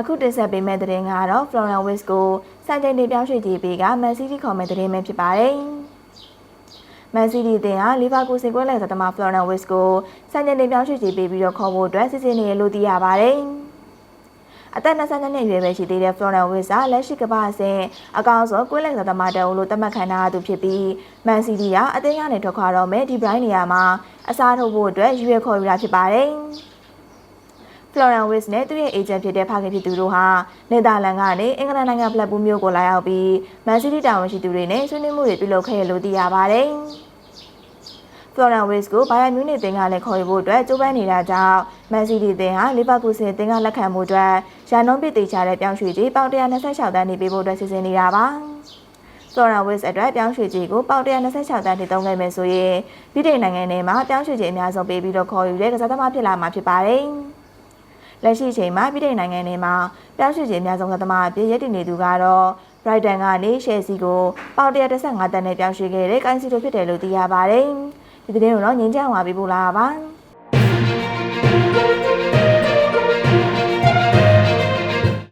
အခုတင်ဆက်ပေးမယ့်သတင်းကတော့ Florian Wirtz ကိုစံချိန်တင်ပြောင်းရွှေ့ကြည့်ပေးက Man City ခေါ်မဲ့သတင်းပဲဖြစ်ပါတယ်။ Man City အသင်းဟာလီဗာပူးစင်ကွဲလက်သမား Florian Wirtz ကိုစံချိန်တင်ပြောင်းရွှေ့ကြည့်ပေးပြီးတော့ခေါ်ဖို့အတွက်စစ်စစ်နေရလို့သိရပါတယ်။အသက်22နှစ်အရွယ်ပဲရှိသေးတဲ့ Florian Wirtz ဟာလက်ရှိကမ္ဘာအဆင့်အကောင်ဆုံးကွဲလက်သမားတအုပ်လို့သတ်မှတ်ခံထားရသူဖြစ်ပြီး Man City ကအသင်းကနေထွက်ခွာတော့မဲ့ဒီ Bright နေရာမှာအစားထိုးဖို့အတွက်ရွေးခေါ်ယူတာဖြစ်ပါတယ်။ Florian Wirtz နဲ့သူ့ရဲ့ agent ဖြစ်တဲ့ဖခင်ဖြစ်သူတို့ဟာနယ်သာလန်ကနေအင်္ဂလန်နိုင်ငံဖလက်ဘူးမြို့ကိုလာရောက်ပြီး Man City တာဝန်ရှိသူတွေနဲ့ဆွေးနွေးမှုတွေပြုလုပ်ခဲ့ရလို့သိရပါတယ်။ Florian Wirtz ကို Bayern Munich တင်ကလည်းခေါ်ယူဖို့အတွက်ကြိုးပမ်းနေတာကြောင့် Man City တင်ဟာ Liverpool ဆင်တင်ကလက်ခံမှုအတွက်ရန်လုံးပစ်တေချတဲ့ပြောင်းရွှေ့ကြီးပေါင်126တန်းနေပေးဖို့အတွက်စီစဉ်နေတာပါ။ Florian Wirtz အတွက်ပြောင်းရွှေ့ကြီးကိုပေါင်126တန်းထိသုံးခဲ့မယ်ဆိုရင်ပြည်ထိုင်နိုင်ငံထဲမှာပြောင်းရွှေ့ကြီးအများဆုံးပေးပြီးတော့ခေါ်ယူတဲ့ကစားသမားဖြစ်လာမှာဖြစ်ပါတယ်။ လက်ရှိအချိန်မှာပြည်ထိုင်နိုင်ငံထဲမှာပြောင်းရွှေ့ခြင်းအများဆုံးကသမားအဖြစ်ရည်တည်နေသူကတော့ Brighton ကနေရှယ်ဆီကိုပေါင်135တန်းနဲ့ပြောင်းရွှေ့ခဲ့တဲ့ကိုင်းစီတိုဖြစ်တယ်လို့သိရပါတယ်။ဒီသတင်းကိုတော့ငင်းချမ်းဝါပေးပို့လာပါပါ။